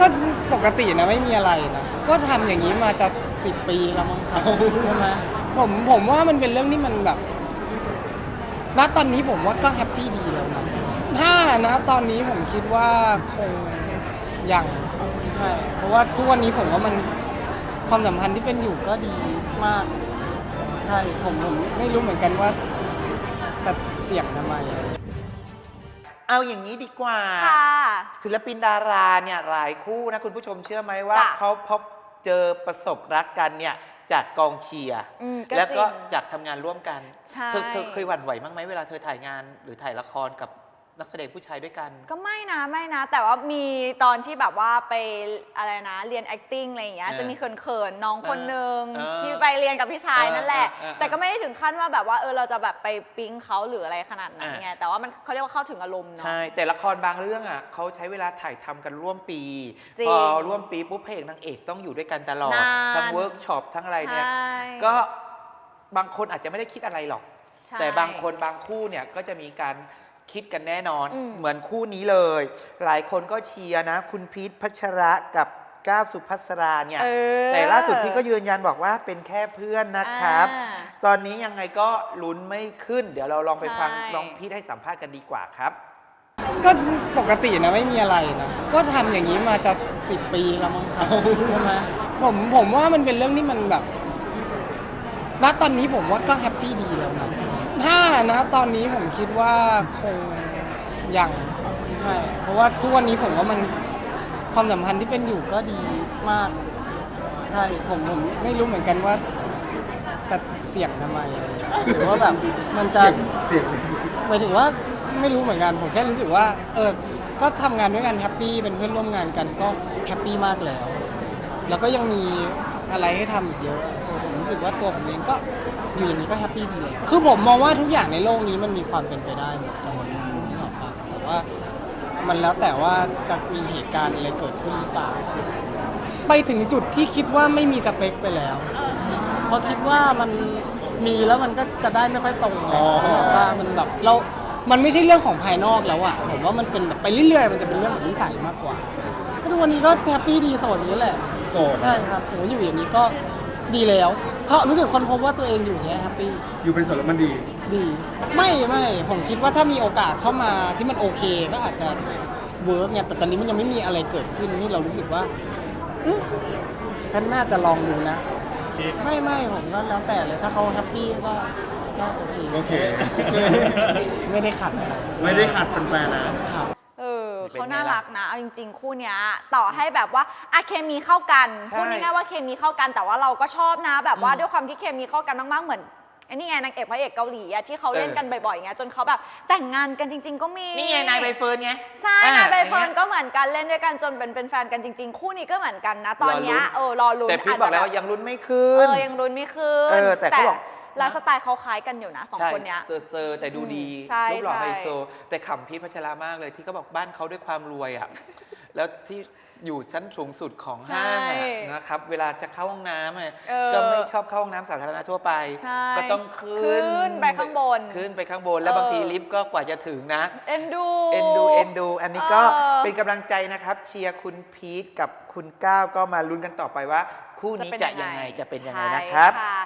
ก็ปกตินะไม่มีอะไรนะ ก็ทำอย่างนี้มาจะสิบปีแล้วมั้งครับใช่ไหมผมผมว่ามันเป็นเรื่องที่มันแบบณตอนนี้ผมว่าก็แฮปปี้ดีแล้วนะถ้านะตอนนี้ผมคิดว่าคงยังใช่เพราะว่าทุกวันนี้ผมว่ามันความสัมพันธ์ที่เป็นอยู่ก็ดีมากใช่ผมผมไม่รู้เหมือนกันว่าจะเสี่ยงทำไม เอาอย่างนี้ดีกว่า ค่ะ ศิลปินดาราเนี่ยหลายคู่นะคุณผู้ชมเชื่อไหมว่าจ้ะ เขาพบเจอประสบรักกันเนี่ยจากกองเชียร์อืมก็แล้วก็จริงจากทำงานร่วมกัน ใช่ เธอเธอเคยหวั่นไหวบ้างไหมเวลาเธอถ่ายงานหรือถ่ายละครกับ นักแสดงผู้ชายด้วยกัน ก็ไม่นะไม่นะ แต่ว่ามีตอนที่แบบว่าไปอะไรนะเรียน acting อะไรอย่างเงี้ยเออจะมีเขินๆน้องคนหนึ่งเออที่ไปเรียนกับพี่ชายนั่นแหละ เออเออเออแต่ก็ไม่ได้ถึงขั้นว่าแบบว่าเออเราจะแบบไปปิ๊งเขาหรืออะไรขนาดนั้นอะ ไงแต่ว่ามันเขาเรียกว่าเข้าถึงอารมณ์เนาะ ใช่ แต่ละครบางเรื่องอะเขาใช้เวลาถ่ายทำกันร่วมปี จริงพอร่วมปีปุ๊บพระเอกนางเอกต้องอยู่ด้วยกันตลอด นาน ทั้งเวิร์กช็อปทั้งอะไรเนี่ย ใช่ก็บางคนอาจจะไม่ได้คิดอะไรหรอก ใช่ แต่บางคนบางคู่เนี่ยก็จะมีการ คิดกันแน่นอน อืม เหมือนคู่นี้เลย หลายคนก็เชียร์นะ คุณพีทพัชระกับก้าวสุภัสราเนี่ย เออแต่ล่าสุดพี่ก็ยืนยันบอกว่าเป็นแค่เพื่อนนะครับ อ่า ตอนนี้ยังไงก็ลุ้นไม่ขึ้น เดี๋ยวเราลองไปฟังใช่น้องพีทให้สัมภาษณ์กันดีกว่าครับ ก็ปกตินะไม่มีอะไรนะ ก็ทำอย่างนี้มาจะสิบปีแล้วมั้งครับใช่ไหมผมผมว่ามันเป็นเรื่องที่มันแบบณตอนนี้ผมว่าก็แฮปปี้ดีแล้วนะ ถ้านะตอนนี้ผมคิดว่าคงยังใช่เพราะว่าทุกวันนี้ผมว่ามันความสัมพันธ์ที่เป็นอยู่ก็ดีมาก ใช่ผมผมไม่รู้เหมือนกันว่าจะเสี่ยงทำไม หรือว่าแบบมันจะหมายถึงว่าไม่รู้เหมือนกันผมแค่รู้สึกว่า เออก็ทำงานด้วยกันแฮปปี้เป็นเพื่อนร่วมงานกันก็แฮปปี้มากแล้ว แล้วก็ยังมีอะไรให้ทำอีกเยอะเออผมรู้สึกว่าตัวผมเองก็ อยู่อย่างนี้ก็แฮปปี้ดีเลยคือผมมองว่าทุกอย่างในโลกนี้มันมีความเป็นไปได้หมดทั้งหมดนึกออกปะแต่ว่ามันแล้วแต่ว่าจะมีเหตุการณ์อะไรเกิดขึ้นหรือเปล่า ไปถึงจุดที่คิดว่าไม่มีสเปคไปแล้วเพราะคิดว่ามันมีแล้วมันก็จะได้ไม่ค่อยตรงไงอ๋อแบบว่ามันแบบเรา มันไม่ใช่เรื่องของภายนอกแล้วอะผมว่ามันเป็นแบบไปเรื่อยๆ มันจะเป็นเรื่องของนิสัยมากกว่าก็ทุกวันนี้ก็แฮปปี้ดีโสดอย่างนี้แหละ โสด ใช่ครับผมอยู่อย่างนี้ก็ ดีแล้วเพราะรู้สึกคนพบว่าตัวเองอยู่อย่างเนี้ยแฮปปี้อยู่เป็นโสดแล้วมันดี ดี ไม่ไม่ผมคิดว่าถ้ามีโอกาสเข้ามาที่มันโอเคก็อาจจะเวิร์กเนี่ยแต่ตอนนี้มันยังไม่มีอะไรเกิดขึ้นที่เรารู้สึกว่าอืมท่านน่าจะลองดูนะ ไม่ไม่ผมก็แล้วแต่เลยถ้าเขาแฮปปี้ก็ก็โอเคโอเค ไม่ได้ขัดอะไรไม่ได้ขัดแฟนๆนะ ครับ เออเป็นไงเขาน่าล่ะรักนะเอาจริง ๆ คู่เนี้ยต่อให้แบบว่าอะเคมีเข้ากันใช่ พูดง่ายๆว่าเคมีเข้ากันแต่ว่าเราก็ชอบนะ แบบว่าอืมด้วยความที่เคมีเข้ากันมากๆเหมือนไอ้นี่ไงนางเอกพระเอกเกาหลีอะที่เขาเล่นเออกันบ่อยๆไงจนเขาแบบแต่งงานกันจริง ๆ ก็มีนี่ไงนายใบเฟิร์นไง ใช่อะนายใบเฟิร์นอย่างเงี้ยก็เหมือนกันเล่นด้วยกันจนเป็นเป็นแฟนกันจริง ๆ คู่นี้ก็เหมือนกันนะ ตอนเนี้ยรอลุ้น เออรอลุ้นแต่พีทบอกแล้วว่ายังลุ้นไม่ขึ้เอนอยังลุ้นไม่ขึ้น เออแต่เขาบอก ไลฟ์สไตล์เขาคล้ายกันอยู่นะสองใช่คนเนี้ย เซอร์เซอร์แต่ดูดีใช่รูปหล่อใช่ ไฮโซ แต่ขำพีทพัชรามากเลยที่เขาบอกบ้านเขาด้วยความรวยอะ แล้วที่อยู่ชั้นสูงสุดของห้างอะใช่นะครับ เวลาจะเข้าห้องน้ำอะเออ ก็ไม่ชอบเข้าห้องน้ำสาธารณะทั่วไป ใช่ก็ต้องขึ้นขึ้นไปข้างบน ขึ้นไปข้างบน แล้วบางทีเออลิฟต์ก็กว่าจะถึงนะ เอ็นดู เอ็นดูเอ็นดูอันนี้ก็เออเป็นกำลังใจนะครับ เชียร์คุณพีทกับคุณก้าวก็มาลุ้นกันต่อไปว่า คู่นี้จะยังไงจะเป็นยังไงนะครับ ใช่ค่ะ